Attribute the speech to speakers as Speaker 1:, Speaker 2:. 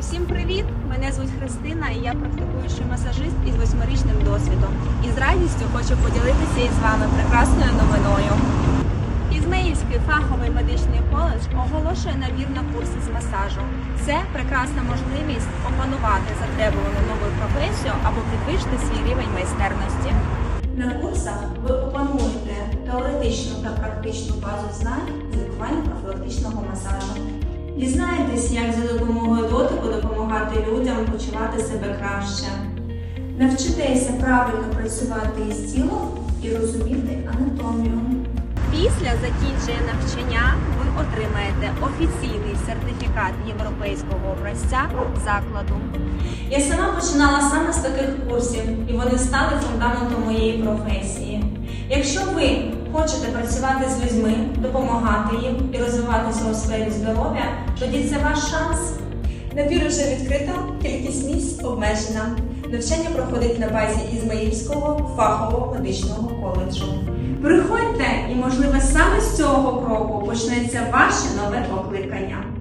Speaker 1: Усім привіт! Мене звуть Христина і я практикуючий масажист із восьмирічним досвідом. І з радістю хочу поділитися із вами прекрасною новиною. Ізмаїльський фаховий медичний коледж оголошує набір на курси з масажу. Це прекрасна можливість опанувати затребувану нову професію або підвищити свій рівень майстерності. На курсах ви опануєте теоретичну та практичну базу знань з лікування профілактичного масажу. Дізнаєтесь, як за допомогою допомагати людям почувати себе краще. Навчитеся правильно працювати із тілом і розуміти анатомію. Після закінчення навчання ви отримаєте офіційний сертифікат європейського образця закладу. Я сама починала саме з таких курсів, і вони стали фундаментом моєї професії. Якщо ви хочете працювати з людьми, допомагати їм і розвиватися у сфері здоров'я, тоді це ваш шанс. Набір уже відкрито, кількість місць обмежена. Навчання проходить на базі Ізмаїльського фахового медичного коледжу. Приходьте, і можливо саме з цього кроку почнеться ваше нове покликання.